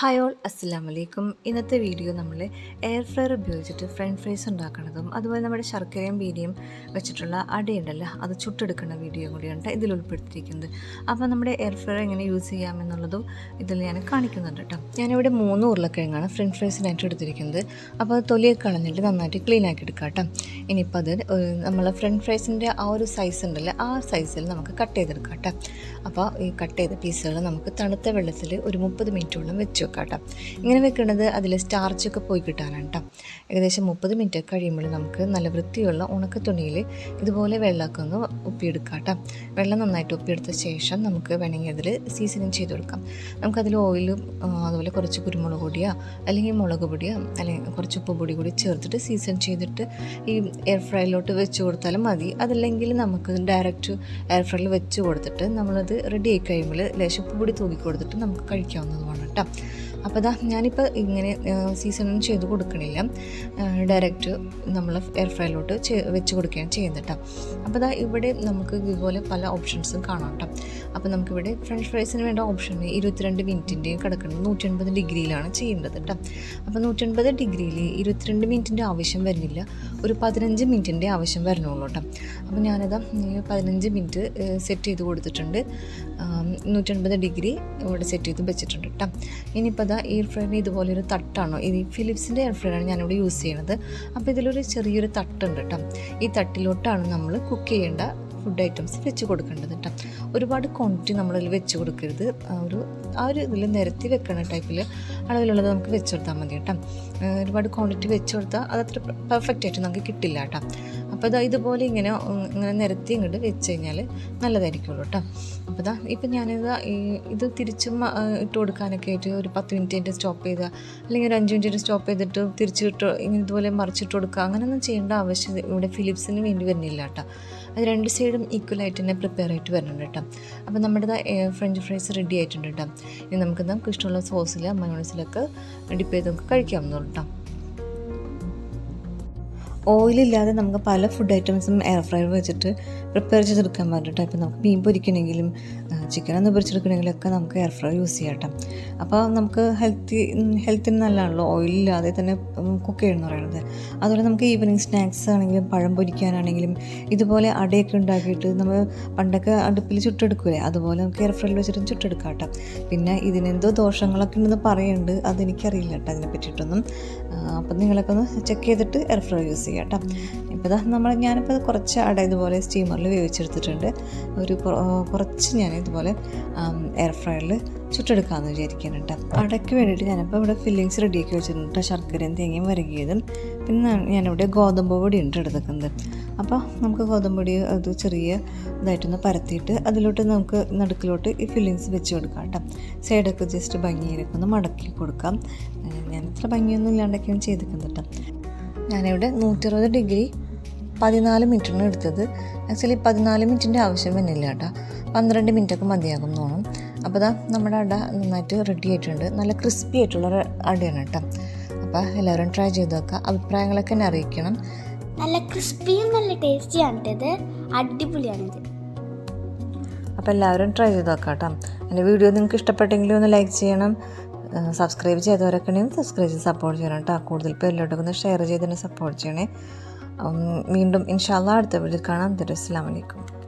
Hi all അസ്സാം വലൈക്കും ഇന്നത്തെ വീഡിയോ നമ്മൾ എയർ ഫ്രയർ ഉപയോഗിച്ചിട്ട് ഫ്രഞ്ച് ഫ്രൈസ് ഉണ്ടാക്കുന്നതും അതുപോലെ നമ്മുടെ ശർക്കരയും ബീരിയും വെച്ചിട്ടുള്ള അടയുണ്ടല്ലോ അത് ചുട്ടെടുക്കുന്ന വീഡിയോ കൂടിയാണ് ഇതിൽ ഉൾപ്പെടുത്തിയിരിക്കുന്നത്. അപ്പോൾ നമ്മുടെ എയർ ഫ്രയർ എങ്ങനെ യൂസ് ചെയ്യാമെന്നുള്ളതും ഇതിൽ ഞാൻ കാണിക്കുന്നുണ്ട് കേട്ടോ ഞാനിവിടെ മൂന്ന് ഉരുളക്കിഴങ്ങാണ് ഫ്രഞ്ച് ഫ്രൈസിനായിട്ട് എടുത്തിരിക്കുന്നത്. അപ്പോൾ അത് തൊലിയൊക്കെ കളഞ്ഞിട്ട് നന്നായിട്ട് ക്ലീൻ ആക്കി എടുക്കാം കേട്ടോ ഇനിയിപ്പോൾ അത് നമ്മൾ ഫ്രഞ്ച് ഫ്രൈസിന്റെ ആ ഒരു സൈസ് ഉണ്ടല്ലോ ആ സൈസിൽ നമുക്ക് കട്ട് ചെയ്തെടുക്കാം കേട്ടോ അപ്പോൾ ഈ കട്ട് ചെയ്ത പീസുകൾ നമുക്ക് തണുത്ത വെള്ളത്തിൽ ഒരു മുപ്പത് മിനിറ്റോളം വെച്ച്. വെക്കാം കേട്ടോ ഇങ്ങനെ വെക്കുന്നത് അതിൽ സ്റ്റാർച്ചൊക്കെ പോയി കിട്ടാനാണ് കേട്ടോ ഏകദേശം മുപ്പത് മിനിറ്റ് കഴിയുമ്പോൾ നമുക്ക് നല്ല വൃത്തിയുള്ള ഉണക്ക തുണിയിൽ ഇതുപോലെ വെള്ളമൊക്കെ ഒന്ന് ഒപ്പിയെടുക്കാം കേട്ടോ വെള്ളം നന്നായിട്ട് ഒപ്പിയെടുത്ത ശേഷം നമുക്ക് വേണമെങ്കിൽ അതിൽ സീസണിങ് ചെയ്ത് കൊടുക്കാം. നമുക്കതിൽ ഓയിലും അതുപോലെ കുറച്ച് കുരുമുളക് പൊടിയോ അല്ലെങ്കിൽ മുളക് പൊടിയോ അല്ലെങ്കിൽ കുറച്ച് ഉപ്പ് പൊടി കൂടി ചേർത്തിട്ട് സീസൺ ചെയ്തിട്ട് ഈ എയർ ഫ്രൈയിലോട്ട് വെച്ച് കൊടുത്താലും മതി. അതല്ലെങ്കിൽ നമുക്ക് ഡയറക്റ്റ് എയർ ഫ്രൈയിൽ വെച്ച് കൊടുത്തിട്ട് നമ്മളത് റെഡി ആയി കഴിയുമ്പോൾ ലേശം ഉപ്പ് പൊടി തൂക്കി കൊടുത്തിട്ട് നമുക്ക് കഴിക്കാവുന്നതുമാണ് കേട്ടോ അപ്പോൾ ഇതാ ഞാനിപ്പോൾ ഇങ്ങനെ സീസണൊന്നും ചെയ്ത് കൊടുക്കണില്ല. ഡയറക്റ്റ് നമ്മൾ എയർ ഫ്രൈയിലോട്ട് വെച്ച് കൊടുക്കുകയാണ് ചെയ്യുന്നത് കേട്ടോ അപ്പോൾ ഇതാ ഇവിടെ നമുക്ക് ഇതുപോലെ പല ഓപ്ഷൻസും കാണാം കേട്ടോ അപ്പോൾ നമുക്കിവിടെ ഫ്രഞ്ച് ഫ്രൈസിന് വേണ്ട ഓപ്ഷൻ ഇരുപത്തിരണ്ട് മിനിറ്റിന്റെയും കിടക്കുന്നത് നൂറ്റൻപത് ഡിഗ്രിയിലാണ് ചെയ്യേണ്ടത് കേട്ടോ അപ്പോൾ നൂറ്റൻപത് ഡിഗ്രിയിൽ ഇരുപത്തിരണ്ട് മിനിറ്റിന്റെ ആവശ്യം വരുന്നില്ല. ഒരു പതിനഞ്ച് മിനിറ്റിന്റെ ആവശ്യം വരണുള്ളൂ കേട്ടോ അപ്പോൾ ഞാനത് പതിനഞ്ച് മിനിറ്റ് സെറ്റ് ചെയ്ത് കൊടുത്തിട്ടുണ്ട്. നൂറ്റൻപത് ഡിഗ്രി ഇവിടെ സെറ്റ് ചെയ്ത് വെച്ചിട്ടുണ്ട് കേട്ടോ ഇനിയിപ്പോൾ അതാ എയർ ഫ്രൈന് ഇതുപോലെ ഒരു തട്ടാണോ. ഇത് ഫിലിപ്സിന്റെ എയർ ഫ്രൈനാണ് ഞാനിവിടെ യൂസ് ചെയ്യുന്നത് അപ്പോൾ ഇതിലൊരു ചെറിയൊരു തട്ടുണ്ട് കേട്ടോ ഈ തട്ടിലോട്ടാണ് നമ്മൾ കുക്ക് ചെയ്യേണ്ട ഫുഡ് ഐറ്റംസ് വെച്ച് കൊടുക്കേണ്ടത് കേട്ടോ ഒരുപാട് ക്വാണ്ടിറ്റി നമ്മളിൽ വെച്ച് കൊടുക്കരുത്. ഒരു ആ ഒരു ഇതിൽ നിരത്തി വെക്കണ ടൈപ്പിൽ അളവിലുള്ളത് നമുക്ക് വെച്ച് കൊടുത്താൽ മതി കേട്ടോ ഒരുപാട് ക്വാണ്ടിറ്റി വെച്ച് കൊടുത്താൽ അതത്ര പെർഫെക്റ്റ് ആയിട്ട് നമുക്ക് കിട്ടില്ല കേട്ടോ അപ്പോൾ ഇതാ ഇതുപോലെ ഇങ്ങനെ ഇങ്ങനെ നിരത്തി ഇങ്ങോട്ട് വെച്ച് കഴിഞ്ഞാൽ നല്ലതായിരിക്കുള്ളൂ കേട്ടോ അപ്പോൾ ഇതാ ഇപ്പം ഞാനിത് ഇത് തിരിച്ചും ഇട്ട് കൊടുക്കാനൊക്കെ ആയിട്ട് ഒരു പത്ത് മിനിറ്റ് ആയിട്ട് സ്റ്റോപ്പ് ചെയ്യുക അല്ലെങ്കിൽ ഒരു അഞ്ച് മിനിറ്റ് സ്റ്റോപ്പ് ചെയ്തിട്ട് തിരിച്ച് ഇട്ട് ഇങ്ങനെ ഇതുപോലെ മറിച്ചിട്ട് കൊടുക്കുക അങ്ങനെയൊന്നും ചെയ്യേണ്ട ആവശ്യം ഇവിടെ ഫിലിപ്സിന് വേണ്ടി വരുന്നില്ല കേട്ടോ അത് രണ്ട് സൈഡും ഈക്വലായിട്ട് തന്നെ പ്രിപ്പയർ ആയിട്ട് വരുന്നുണ്ട് കേട്ടോ അപ്പോൾ നമ്മുടെ ഫ്രഞ്ച് ഫ്രൈസ് റെഡി ആയിട്ടുണ്ട് കേട്ടോ ഇനി നമുക്ക് നമുക്ക് ഇഷ്ടമുള്ള സോസിൽ മയോണൈസിലൊക്കെ ഡിപ്പ് ചെയ്ത് നമുക്ക് കഴിക്കാവുന്നതാണ് കേട്ടോ ഓയിലില്ലാതെ നമുക്ക് പല ഫുഡ് ഐറ്റംസും എയർ ഫ്രയർ വെച്ചിട്ട് പ്രിപ്പയർ ചെയ്തെടുക്കാൻ പറ്റും ഇപ്പോൾ നമുക്ക് മീൻ പൊരിക്കണമെങ്കിലും ചിക്കൻ ഒന്ന് പൊരിച്ചെടുക്കണമെങ്കിലും ഒക്കെ നമുക്ക് എയർ ഫ്രയർ യൂസ് ചെയ്യാം കേട്ടോ. അപ്പോൾ നമുക്ക് ഹെൽത്തി ഹെൽത്തിന് നല്ലതാണല്ലോ. ഓയിലില്ലാതെ തന്നെ കുക്ക് ചെയ്യുന്ന പറയുന്നത്. അതുപോലെ നമുക്ക് ഈവനിങ് സ്നാക്സ് ആണെങ്കിലും പഴം പൊരിക്കാനാണെങ്കിലും ഇതുപോലെ അടയൊക്കെ ഉണ്ടാക്കിയിട്ട് നമ്മൾ പണ്ടൊക്കെ അടുപ്പിൽ ചുട്ടെടുക്കൂലേ? അതുപോലെ നമുക്ക് എയർ ഫ്രയറിൽ വെച്ചിട്ടും ചുട്ടെടുക്കാം പിന്നെ ഇതിനെന്തോ ദോഷങ്ങളൊക്കെ ഉണ്ടെന്ന് പറയുന്നുണ്ട്. അതെനിക്കറിയില്ല കേട്ടോ അതിനെ പറ്റിയിട്ടൊന്നും അപ്പം നിങ്ങളൊക്കെ ഒന്ന് ചെക്ക് ചെയ്തിട്ട് എയർ ഫ്രയർ യൂസ് ചെയ്യാം കേട്ടോ. ഇപ്പോൾ നമ്മൾ ഞാനിപ്പോൾ കുറച്ച് അട ഇതുപോലെ സ്റ്റീമറിൽ വേവിച്ചെടുത്തിട്ടുണ്ട്. ഒരു കുറച്ച് ഞാൻ ഇതുപോലെ എയർ ഫ്രയറിൽ ചുട്ടെടുക്കാമെന്ന് വിചാരിക്കുന്നുണ്ട് അടയ്ക്ക് വേണ്ടിയിട്ട് ഞാനിപ്പോൾ ഇവിടെ ഫില്ലിങ്സ് റെഡിയാക്കി വെച്ചിട്ടുണ്ട് ശർക്കരയും തേങ്ങയും വരകിയതും. പിന്നെ ഞാനിവിടെ ഗോതമ്പ് പൊടി ഉണ്ട് എടുക്കുന്നത് അപ്പോൾ നമുക്ക് ഗോതമ്പ് പൊടി അത് ചെറിയ ഇതായിട്ടൊന്ന് പരത്തിയിട്ട് അതിലോട്ട് നമുക്ക് നടുക്കിലോട്ട് ഈ ഫില്ലിങ്സ് വെച്ച് കൊടുക്കാം കേട്ടോ. സൈഡൊക്കെ ജസ്റ്റ് ഭംഗിയിലൊക്കെ ഒന്ന് മടക്കി കൊടുക്കാം. ഞാൻ ഇത്ര ഭംഗിയൊന്നും ഇല്ലാണ്ടൊക്കെയാണ് ചെയ്തിരിക്കുന്നത് കേട്ടോ. ഞാനിവിടെ നൂറ്ററുപത് ഡിഗ്രി പതിനാല് മിനിറ്റാണ് എടുത്തത്. ആക്ച്വലി പതിനാല് മിനിറ്റിന്റെ ആവശ്യം വന്നില്ല കേട്ടോ. പന്ത്രണ്ട് മിനിറ്റൊക്കെ മതിയാകും തോന്നും. അപ്പോൾ ഇതാ നമ്മുടെ അട നന്നായിട്ട് റെഡി ആയിട്ടുണ്ട്. നല്ല ക്രിസ്പി ആയിട്ടുള്ള അടയാണ് കേട്ടോ. അപ്പോൾ എല്ലാവരും ട്രൈ ചെയ്ത് നോക്കുക അഭിപ്രായങ്ങളൊക്കെ എന്നെ അറിയിക്കണം. നല്ല ക്രിസ്പിയും നല്ല ടേസ്റ്റിയാണ് ഇത്. അടിപൊളിയാണിത് അപ്പോൾ എല്ലാവരും ട്രൈ ചെയ്ത് നോക്കാം കേട്ടോ. എന്റെ വീഡിയോ നിങ്ങൾക്ക് ഇഷ്ടപ്പെട്ടെങ്കിൽ ഒന്ന് ലൈക്ക് ചെയ്യണം. സബ്സ്ക്രൈബ് ചെയ്തവരൊക്കെ ഉണ്ടെങ്കിൽ സബ്സ്ക്രൈബ് ചെയ്ത് സപ്പോർട്ട് ചെയ്യണം കേട്ടോ. കൂടുതൽ പേരിലോട്ടൊക്കെ ഒന്ന് ഷെയർ ചെയ്ത് തന്നെ സപ്പോർട്ട് ചെയ്യണേ. വീണ്ടും ഇൻഷാല്ല അടുത്ത വീട്ടിൽ കാണാം. അസ്സാം വലൈക്കും